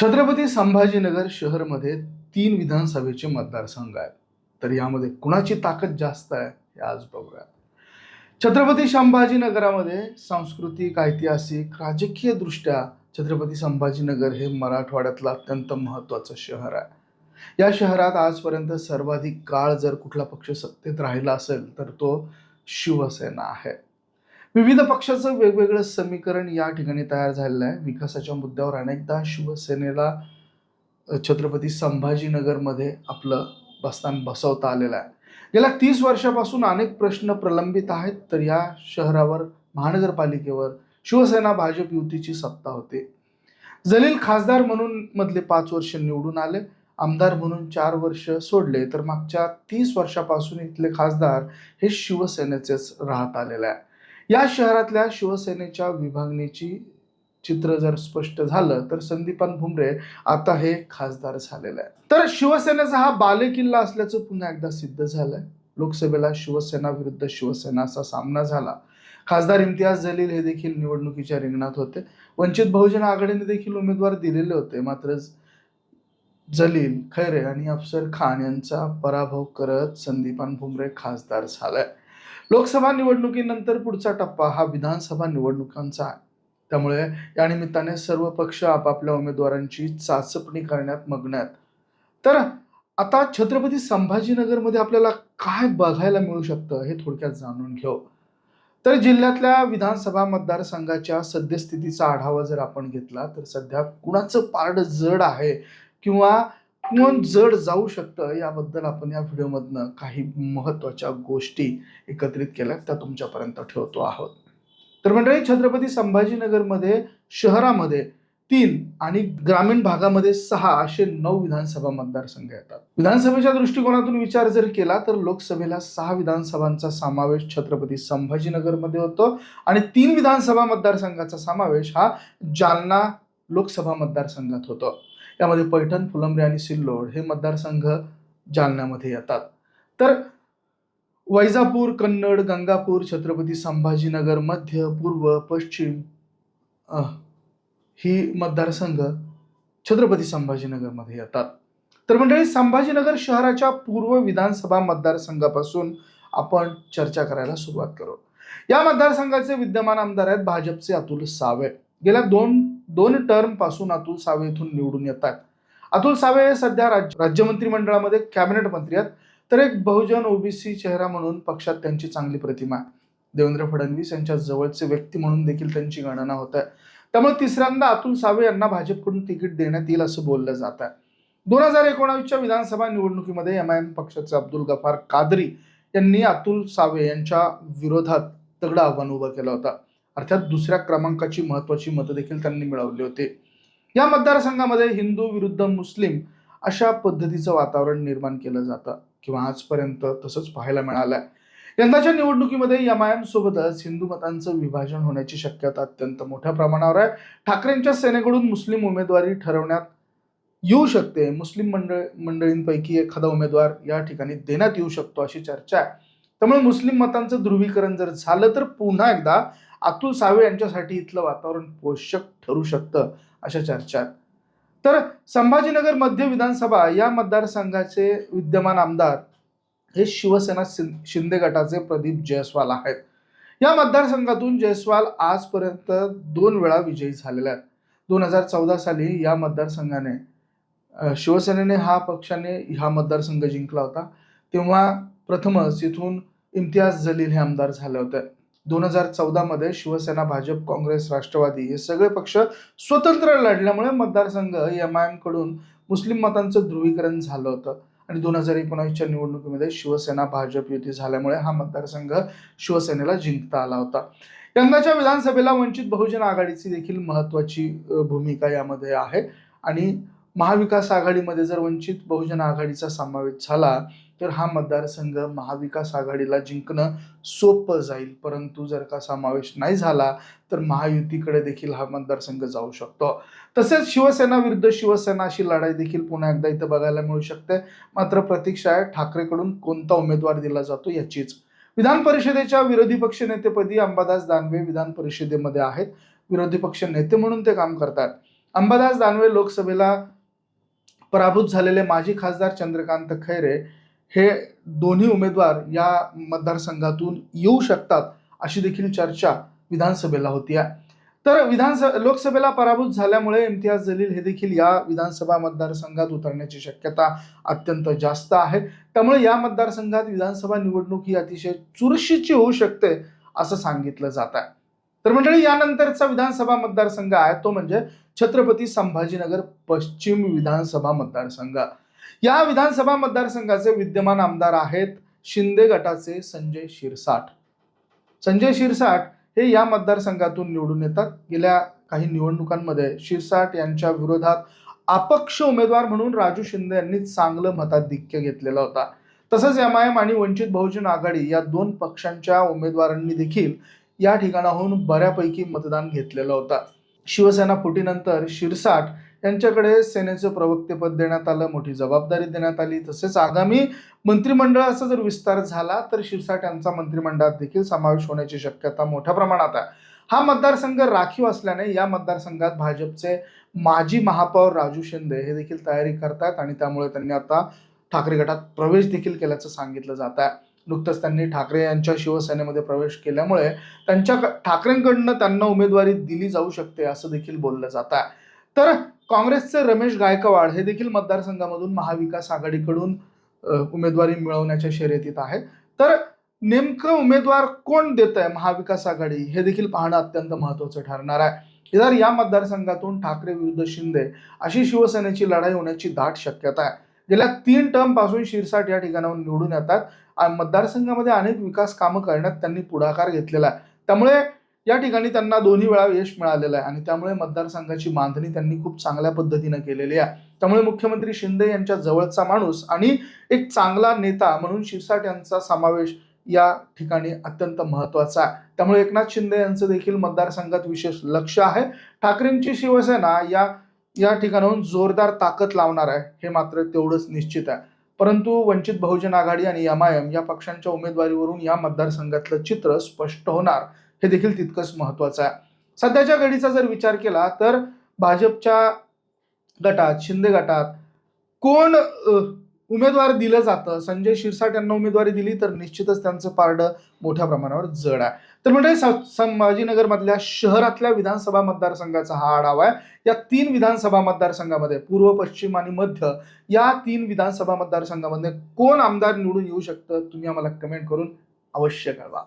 छत्रपती संभाजीनगर शहरमध्ये तीन विधानसभेचे मतदारसंघ आहेत. तर यामध्ये कुणाची ताकद जास्त आहे हे आज बघूया छत्रपती संभाजीनगरामध्ये सांस्कृतिक ऐतिहासिक राजकीय दृष्ट्या छत्रपती संभाजीनगर हे मराठवाड्यातलं अत्यंत महत्त्वाचं शहर आहे. या शहरात आजपर्यंत सर्वाधिक काळ जर कुठला पक्ष सत्तेत राहिला असेल तर तो शिवसेना आहे. विविध पक्षाचं वेगवेगळं समीकरण या ठिकाणी तयार झालेलं आहे. विकासाच्या मुद्द्यावर अनेकदा शिवसेनेला छत्रपती संभाजीनगरमध्ये आपलं बस्तान बसवता आलेलं आहे. गेल्या तीस वर्षापासून अनेक प्रश्न प्रलंबित आहेत तर या शहरावर महानगरपालिकेवर शिवसेना भाजप युतीची सत्ता होती. जलील खासदार म्हणून मधले पाच वर्ष निवडून आले आमदार म्हणून चार वर्ष सोडले तर मागच्या तीस वर्षापासून इथले खासदार हे शिवसेनेचेच राहत आलेले आहे. या शहरातल्या शिवसेनेच्या विभागणीची चित्र जर स्पष्ट झालं तर संदीपान भुमरे आता हे खासदार झालेलं आहे तर शिवसेनेचा हा बालेकिल्ला असल्याचं पुन्हा एकदा सिद्ध झालंय. लोकसभेला शिवसेना विरुद्ध शिवसेना असा सामना झाला. खासदार इम्तियाज जलील हे देखील निवडणुकीच्या रिंगणात होते. वंचित बहुजन आघाडीने देखील उमेदवार दिलेले होते. मात्र जलील खैरे आणि अफसर खान यांचा पराभव करत संदीपान भुमरे खासदार झालाय लोकसभा निवडणुकीनंतर पुढचा टप्पा हा विधानसभा निवडणुकांचा आहे. त्यामुळे या निमित्ताने सर्व पक्ष आपापल्या उमेदवारांची चाचपणी करण्यात मग्नात तर आता छत्रपती संभाजीनगरमध्ये आपल्याला काय बघायला मिळू शकतं हे थोडक्यात जाणून घेऊ. तर जिल्ह्यातल्या विधानसभा मतदारसंघाच्या सद्यस्थितीचा आढावा जर आपण घेतला तर सध्या कुणाचं पारड जड आहे किंवा मन जड जाऊ शकतं याबद्दल आपण या व्हिडिओमधनं काही महत्त्वाच्या गोष्टी एकत्रित केल्या त्या तुमच्यापर्यंत ठेवतो आहोत. तर मंडळी छत्रपती संभाजीनगरमध्ये शहरामध्ये तीन आणि ग्रामीण भागामध्ये सहा असे नऊ विधानसभा मतदारसंघ येतात. विधानसभेच्या दृष्टिकोनातून विचार जर केला तर लोकसभेला सहा विधानसभांचा समावेश छत्रपती संभाजीनगरमध्ये होतो आणि तीन विधानसभा मतदारसंघाचा समावेश हा जालना लोकसभा मतदारसंघात होतो. यामध्ये पैठण फुलंब्री आणि सिल्लोड हे मतदारसंघ जालन्यामध्ये येतात. तर वैजापूर कन्नड गंगापूर छत्रपती संभाजीनगर मध्य पूर्व पश्चिम ही मतदारसंघ छत्रपती संभाजीनगरमध्ये येतात. तर मंडळी संभाजीनगर शहराच्या पूर्व विधानसभा मतदारसंघापासून आपण चर्चा करायला सुरुवात करू. या मतदारसंघाचे विद्यमान आमदार आहेत भाजपचे अतुल सावे. गेल्या दोन दोन टर्मपासून अतुल सावे इथून निवडून येतात. अतुल सावे हे सध्या राज्य राज्य मंत्रिमंडळामध्ये कॅबिनेट मंत्री आहेत. तर एक बहुजन ओबीसी चेहरा म्हणून पक्षात त्यांची चांगली प्रतिमा आहे. देवेंद्र फडणवीस यांच्या जवळचे व्यक्ती म्हणून देखील त्यांची गणना होत आहे. त्यामुळे तिसऱ्यांदा अतुल सावे यांना भाजपकडून तिकीट देण्यात येईल असं बोललं जात आहे. दोन हजार एकोणावीसच्या विधानसभा निवडणुकीमध्ये एम आय एम पक्षाचे अब्दुल गफार कादरी यांनी अतुल सावे यांच्या विरोधात तगडं आव्हान उभं केलं होतं. अर्थात दुसऱ्या क्रमांकाची महत्वाची मतं देखील त्यांनी मिळवली होती. या मतदारसंघामध्ये हिंदू विरुद्ध मुस्लिम अशा पद्धतीचं वातावरण निर्माण केलं जातं किंवा आजपर्यंत तसंच पाहायला मिळालंय. यंदाच्या निवडणुकीमध्ये एम सोबतच हिंदू मतांचं विभाजन होण्याची शक्यता अत्यंत मोठ्या प्रमाणावर आहे. ठाकरेंच्या सेनेकडून मुस्लिम उमेदवारी ठरवण्यात येऊ शकते. मुस्लिम मंडळ मंडळींपैकी एखादा उमेदवार या ठिकाणी देण्यात येऊ शकतो अशी चर्चा आहे. त्यामुळे मुस्लिम मतांचं ध्रुवीकरण जर झालं तर पुन्हा एकदा अतुल सावे यांच्यासाठी इथलं वातावरण पोषक ठरू शकतं अशा चर्चा. आहेत तर संभाजीनगर मध्य विधानसभा या मतदारसंघाचे विद्यमान आमदार हे शिवसेना शिंदे गटाचे प्रदीप जयस्वाल आहेत. या मतदारसंघातून जयस्वाल आजपर्यंत दोन वेळा विजयी झालेले आहेत. दोन हजार चौदा साली या मतदारसंघाने शिवसेनेने हा पक्षाने हा मतदारसंघ जिंकला होता. तेव्हा प्रथमच इथून इम्तियाज जलील हे आमदार झाले होते. दोन हजार चौदामध्ये शिवसेना भाजप काँग्रेस राष्ट्रवादी हे सगळे पक्ष स्वतंत्र लढल्यामुळे मतदारसंघ एम आय एमकडून मुस्लिम मतांचं ध्रुवीकरण झालं होतं. आणि दोन हजार एकोणावीसच्या निवडणुकीमध्ये शिवसेना भाजप युती झाल्यामुळे हा मतदारसंघ शिवसेनेला जिंकता आला होता. यंदाच्या विधानसभेला वंचित बहुजन आघाडीची देखील महत्त्वाची भूमिका यामध्ये आहे. आणि महाविकास आघाडीमध्ये जर वंचित बहुजन आघाडीचा समावेश झाला तर हा मतदारसंघ महाविकास आघाडीला जिंकणं सोपं जाईल. परंतु जर का समावेश नाही झाला तर महायुतीकडे देखील हा मतदारसंघ जाऊ शकतो. तसेच शिवसेना विरुद्ध शिवसेना अशी लढाई देखील पुन्हा एकदा इथं बघायला मिळू शकते. मात्र प्रतीक्षा आहे ठाकरेकडून कोणता उमेदवार दिला जातो याचीच. विधान परिषदेच्या विरोधी पक्ष नेतेपदी अंबादास दानवे विधान परिषदेमध्ये आहेत. विरोधी पक्ष नेते म्हणून ते काम करतात. अंबादास दानवे लोकसभेला पराभूत झालेले माजी खासदार चंद्रकांत खैरे हे दोन्ही उमेदवार या मतदारसंघातून येऊ शकतात अशी देखील चर्चा विधानसभेला होती आहे. तर विधानसभा लोकसभेला पराभूत झाल्यामुळे इम्तियाज जलील हे देखील या विधानसभा मतदारसंघात उतरण्याची शक्यता अत्यंत जास्त आहे. त्यामुळे या मतदारसंघात विधानसभा निवडणूक ही अतिशय चुरशीची होऊ शकते असं सांगितलं जात आहे. तर मंडळी यानंतरचा विधानसभा मतदारसंघ आहे तो म्हणजे छत्रपती संभाजीनगर पश्चिम विधानसभा मतदारसंघ. या विधानसभा मतदारसंघाचे विद्यमान आमदार आहेत शिंदे गटाचे संजय शिरसाट. संजय शिरसाट हे या मतदारसंघातून निवडून येतात. गेल्या काही निवडणुकांमध्ये शिरसाट यांच्या विरोधात अपक्ष उमेदवार म्हणून राजू शिंदे यांनी चांगलं मताधिक्य घेतलेला होता. तसंच एम आय एम आणि वंचित बहुजन आघाडी या दोन पक्षांच्या उमेदवारांनी देखील या ठिकाणाहून बऱ्यापैकी मतदान घेतलेलं होतं. शिवसेना फुटीनंतर शिरसाट यांच्याकडे सेनेचं प्रवक्तेपद देण्यात आलं मोठी जबाबदारी देण्यात आली. तसेच आगामी मंत्रिमंडळाचा जर विस्तार झाला तर शिरसाट यांचा मंत्रिमंडळात देखील समावेश होण्याची शक्यता मोठ्या प्रमाणात आहे. हा मतदारसंघ राखीव असल्याने या मतदारसंघात भाजपचे माजी महापौर राजू शिंदे हे देखील तयारी करतात आणि त्यामुळे त्यांनी आता ठाकरे गटात प्रवेश देखील केल्याचं सांगितलं जात आहे. नुकतंच त्यांनी ठाकरे यांच्या शिवसेनेमध्ये प्रवेश केल्यामुळे त्यांच्या ठाकरेंकडनं त्यांना उमेदवारी दिली जाऊ शकते असं देखील बोललं जात आहे. तर काँग्रेसचे रमेश गायकवाड हे देखील मतदारसंघामधून महाविकास आघाडीकडून उमेदवारी मिळवण्याच्या शर्यतीत आहे तर नेमकं उमेदवार कोण देत आहे महाविकास आघाडी हे देखील पाहणं अत्यंत महत्वाचं ठरणार आहे. जर या मतदारसंघातून ठाकरे विरुद्ध शिंदे अशी शिवसेनेची लढाई होण्याची दाट शक्यता आहे. गेल्या तीन टर्मपासून शिरसाट या ठिकाणाहून निवडून येतात. आणि मतदारसंघामध्ये अनेक विकास कामं करण्यात त्यांनी पुढाकार घेतलेला आहे. त्यामुळे या ठिकाणी त्यांना दोन्ही वेळा यश मिळालेलं आहे. आणि त्यामुळे मतदारसंघाची बांधणी त्यांनी खूप चांगल्या पद्धतीनं केलेली आहे. त्यामुळे मुख्यमंत्री शिंदे यांच्या जवळचा माणूस आणि एक चांगला नेता म्हणून शिरसाट यांचा समावेश या ठिकाणी अत्यंत महत्त्वाचा आहे. त्यामुळे एकनाथ शिंदे यांचं देखील मतदारसंघात विशेष लक्ष आहे. ठाकरेंची शिवसेना या या ठिकाणाहून जोरदार ताकद लावणार आहे हे मात्र तेवढंच निश्चित आहे. परंतु वंचित बहुजन आघाडी आणि एम आय एम या पक्षांच्या उमेदवारीवरून या मतदारसंघातलं चित्र स्पष्ट होणार. हे देखील तितकंच महत्वाचं आहे. सध्याच्या घडीचा जर विचार केला तर भाजपच्या गटात शिंदे गटात कोण उमेदवार दिलं जातं? संजय शिरसाट यांना उमेदवारी दिली तर निश्चितच त्यांचं पारडं मोठ्या प्रमाणावर जड आहे. तर म्हणजे संभाजीनगरमधल्या शहरातल्या विधानसभा मतदारसंघाचा हा आढावा आहे. या तीन विधानसभा मतदारसंघामध्ये पूर्व पश्चिम आणि मध्य या तीन विधानसभा मतदारसंघामध्ये कोण आमदार निवडून येऊ शकतं? तुम्ही आम्हाला कमेंट करून अवश्य कळवा.